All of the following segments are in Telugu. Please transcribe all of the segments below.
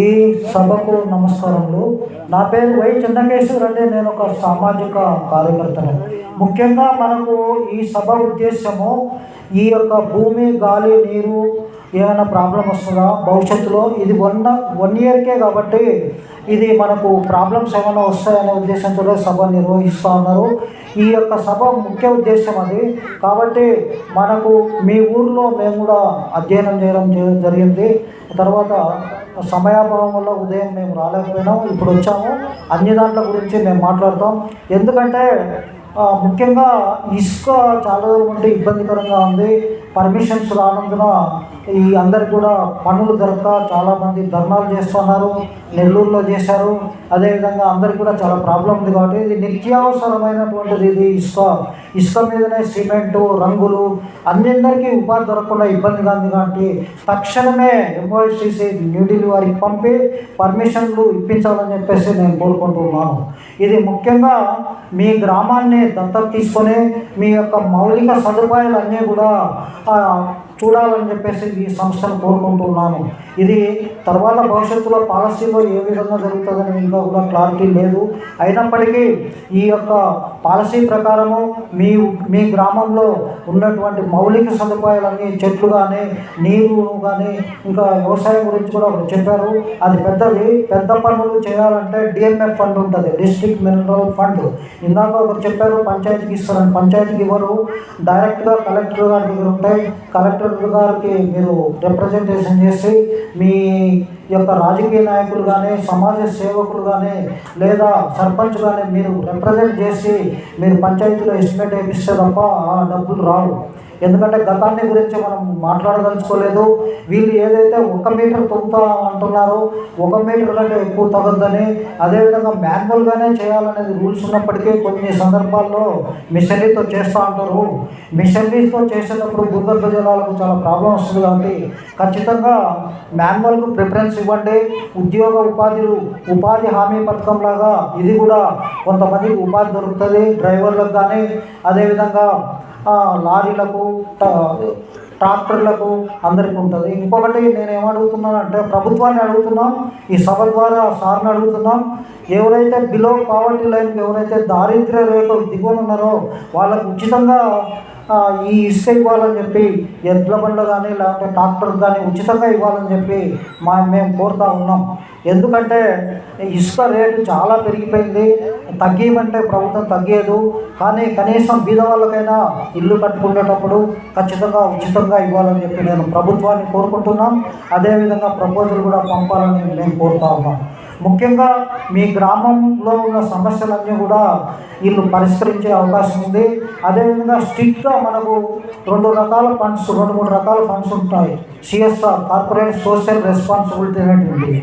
ఈ సభకు నమస్కారములు. నా పేరు వై చెన్నకేశ్వర్ అంటే నేను ఒక సామాజిక కార్యకర్తను. ముఖ్యంగా మనకు ఈ సభ ఉద్దేశము ఈ యొక్క భూమి గాలి నీరు ఏమైనా ప్రాబ్లం వస్తుందా? భవిష్యత్తులో ఇది వన్ వన్ ఇయర్కే కాబట్టి ఇది మనకు ప్రాబ్లమ్స్ ఏమైనా వస్తాయనే ఉద్దేశంతో సభ నిర్వహిస్తూ ఉన్నారు. ఈ యొక్క సభ ముఖ్య ఉద్దేశం అది. కాబట్టి మనకు మీ ఊర్లో మేము కూడా అధ్యయనం చేయడం జరిగింది. తర్వాత సమయాభావం వల్ల ఉదయం మేము రాలేకపోయినాం. ఇప్పుడు వచ్చాము. అన్ని దాంట్ల గురించి మేము మాట్లాడతాం. ఎందుకంటే ముఖ్యంగా ఇసుక చాలా ఉంటే ఇబ్బందికరంగా ఉంది. పర్మిషన్స్ రానందున ఈ అందరు కూడా పనులు దొరక్క చాలామంది ధర్నాలు చేస్తున్నారు నెల్లూరులో చేశారు. అదేవిధంగా అందరికి కూడా చాలా ప్రాబ్లం ఉంది కాబట్టి ఇది నిత్యావసరమైనటువంటిది ఇది ఇసుక ఇసుక మీదనే సిమెంటు రంగులు అన్నిందరికీ ఉపాధి దొరకకుండా ఇబ్బందిగా ఉంది కాబట్టి తక్షణమే ఎంఓఎస్టీసీ న్యూఢిల్లీ వారికి పంపి పర్మిషన్లు ఇప్పించాలని చెప్పేసి నేను కోరుకుంటున్నాను. ఇది ముఖ్యంగా మీ గ్రామాన్ని దత్తత తీసుకొని మీ యొక్క మౌలిక సదుపాయాలు అన్నీ కూడా చూడాలని చెప్పేసి ఈ సంస్థను కోరుకుంటున్నాను. ఇది తర్వాత భవిష్యత్తులో పాలసీలో ఏ విధంగా జరుగుతుందని ఇంకా కూడా క్లారిటీ లేదు. అయినప్పటికీ ఈ యొక్క పాలసీ ప్రకారము మీ మీ గ్రామంలో ఉన్నటువంటి మౌలిక సదుపాయాలన్నీ చెట్లు కానీ నీరు కానీ ఇంకా వ్యవసాయం గురించి కూడా ఒకరు చెప్పారు. అది పెద్దది పెద్ద పనులు చేయాలంటే డిఎంఎఫ్ ఫండ్ ఉంటుంది డిస్ట్రిక్ట్ మినరల్ ఫండ్. ఇందాక ఒకరు చెప్పారు పంచాయతీకి ఇస్తారని. పంచాయతీకి ఇవ్వరు డైరెక్ట్గా కలెక్టర్ గారి దగ్గర ఉంటాయి కలెక్టర్ గారికి మీరు రిప్రజెంటేషన్ చేసి మీ యొక్క రాజకీయ నాయకులు కానీ సమాజ సేవకులు కానీ లేదా సర్పంచ్ కానీ మీరు రిప్రజెంట్ చేసి మీరు పంచాయతీలో ఎస్టిమేట్ వేపిస్తే తప్ప ఆ డబ్బులు రావు. ఎందుకంటే గతాన్ని గురించి మనం మాట్లాడదలుచుకోలేదు. వీళ్ళు ఏదైతే ఒక మీటర్ తొంత అంటున్నారో ఒక మీటర్ కంటే ఎక్కువ తగ్గద్దని అదేవిధంగా మాన్యువల్గానే చేయాలనేది రూల్స్ ఉన్నప్పటికీ కొన్ని సందర్భాల్లో మిషనరీతో చేస్తూ ఉంటారు మిషనరీస్తో చేసేటప్పుడు భూగర్భ జలాలకు చాలా ప్రాబ్లం వస్తుంది కాబట్టి ఖచ్చితంగా మాన్యువల్కు ప్రిఫరెన్స్ ఇవ్వండి. ఉద్యోగ ఉపాధులు ఉపాధి హామీ పథకం లాగా ఇది కూడా కొంతమందికి ఉపాధి దొరుకుతుంది. డ్రైవర్లకు కానీ అదేవిధంగా లారీలకు ట్రాక్టర్లకు అందరికీ ఉంటుంది. ఇంకొకటి నేను ఏమడుగుతున్నానంటే ప్రభుత్వాన్ని అడుగుతున్నాం ఈ సభ ద్వారా సార్ని అడుగుతున్నాం. ఎవరైతే బిలో పావర్టీ లైన్కి ఎవరైతే దారిద్ర్య రేఖ దిగువన ఉన్నారో వాళ్ళకు ఉచితంగా ఈ ఇసుక ఇవ్వాలని చెప్పి ఎడ్ల బండ్లు కానీ లేకపోతే ట్రాక్టర్ కానీ ఉచితంగా ఇవ్వాలని చెప్పి మా మేము కోరుతా ఉన్నాం. ఎందుకంటే ఇసుక రేటు చాలా పెరిగిపోయింది. తగ్గియమంటే ప్రభుత్వం తగ్గేదు. కానీ కనీసం బీద వాళ్ళకైనా ఇల్లు కట్టుకునేటప్పుడు ఖచ్చితంగా ఉచితంగా ఇవ్వాలని చెప్పి నేను ప్రభుత్వాన్ని కోరుకుంటున్నాం. అదేవిధంగా ప్రపోజల్ కూడా పంపాలని నేను కోరుతా ఉన్నాం. ముఖ్యంగా మీ గ్రామంలో ఉన్న సమస్యలన్నీ కూడా వీళ్ళు పరిష్కరించే అవకాశం ఉంది. అదేవిధంగా స్ట్రిక్ట్గా మనకు రెండు రకాల ఫండ్స్ రెండు మూడు రకాల ఫండ్స్ ఉంటాయి. సిఎస్ఆర్ కార్పొరేట్ సోషల్ రెస్పాన్సిబిలిటీ అనేటువంటి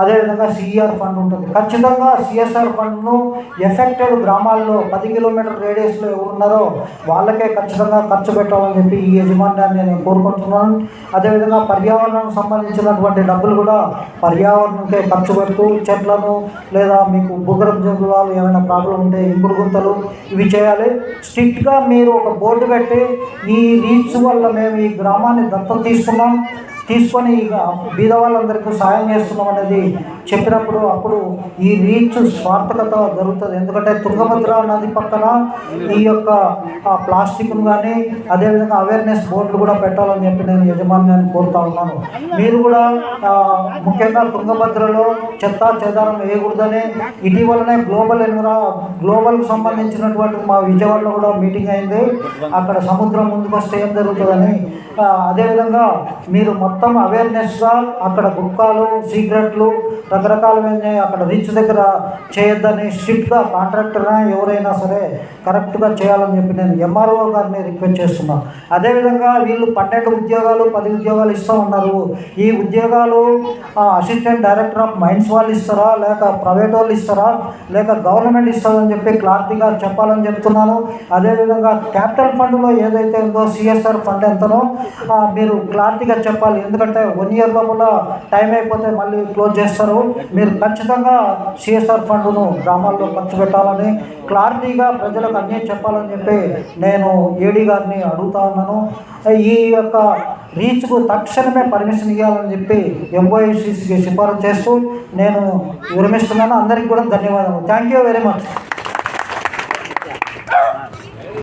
అదేవిధంగా సిఈఆర్ ఫండ్ ఉంటుంది. ఖచ్చితంగా సిఎస్ఆర్ ఫండ్ను ఎఫెక్టెడ్ గ్రామాల్లో పది కిలోమీటర్ రేడియస్లో ఎవరు ఉన్నారో వాళ్ళకే ఖచ్చితంగా ఖర్చు పెట్టాలని చెప్పి ఈ యజమాన్యాన్ని నేను కోరుకుంటున్నాను. అదేవిధంగా పర్యావరణానికి సంబంధించినటువంటి డబ్బులు కూడా పర్యావరణంకే ఖర్చు పెడుతూ చెట్లను లేదా మీకు భూగర్భ జంతువులు ఏమైనా ప్రాబ్లం ఉంటే ఇంకుడు గుంతలు ఇవి చేయాలి. స్ట్రిక్ట్గా మీరు ఒక బోర్డు పెట్టి ఈ రీచ్ వల్ల మేము ఈ గ్రామాన్ని దత్తం తీసుకున్నాం. తీసుకొని ఇక బీద వాళ్ళందరికీ సాయం చేస్తున్నాం అనేది చెప్పినప్పుడు అప్పుడు ఈ రీచ్ స్వార్థకత జరుగుతుంది ఎందుకంటే తుంగభద్ర నది పక్కన ఈ యొక్క ప్లాస్టిక్ను కానీ అదేవిధంగా అవేర్నెస్ బోర్డులు కూడా పెట్టాలని చెప్పి నేను యజమాన్యాన్ని కోరుతా ఉన్నాను. మీరు కూడా ముఖ్యంగా తుంగభద్రలో చెత్త చెదారం వేయకూడదని ఇటీవలనే గ్లోబల్ ఎన్విరా గ్లోబల్కి సంబంధించినటువంటి మా విజయవాడలో కూడా మీటింగ్ అయింది. అక్కడ సముద్రం ముందుకు వస్తే ఏం జరుగుతుందని. అదేవిధంగా మీరు మొత్తం అవేర్నెస్గా అక్కడ గుట్కాలు సీక్రెట్లు రకరకాలమైన అక్కడ రీచ్ దగ్గర చేయొద్దని స్ట్రిక్ట్గా కాంట్రాక్టర్నా ఎవరైనా సరే కరెక్ట్గా చేయాలని చెప్పి నేను ఎంఆర్ఓ గారిని రిక్వెస్ట్ చేస్తున్నాను అదేవిధంగా వీళ్ళు పన్నెండు ఉద్యోగాలు పది ఉద్యోగాలు ఇస్తామన్నారు. ఈ ఉద్యోగాలు అసిస్టెంట్ డైరెక్టర్ ఆఫ్ మైన్స్ వాళ్ళు ఇస్తారా లేక ప్రైవేట్ వాళ్ళు ఇస్తారా లేక గవర్నమెంట్ ఇస్తారని చెప్పి క్లారిటీగా చెప్పాలని చెప్తున్నాను. అదేవిధంగా క్యాపిటల్ ఫండ్లో ఏదైతే ఉందో సిఎస్ఆర్ ఫండ్ ఎంతనో మీరు క్లారిటీగా చెప్పాలి. ఎందుకంటే వన్ ఇయర్ లోపల టైం అయిపోతే మళ్ళీ క్లోజ్ చేస్తారు. మీరు ఖచ్చితంగా సిఎస్ఆర్ ఫండ్ను గ్రామాల్లో ఖర్చు పెట్టాలని క్లారిటీగా ప్రజలకు అన్నీ చెప్పాలని చెప్పి నేను ఏడీ గారిని అడుగుతా ఉన్నాను. ఈ యొక్క రీచ్కు తక్షణమే పర్మిషన్ ఇవ్వాలని చెప్పి ఎంఓఐసిసికి సిఫారసు చేస్తూ నేను విరమిస్తున్నాను. అందరికీ కూడా ధన్యవాదాలు. Thank you very much.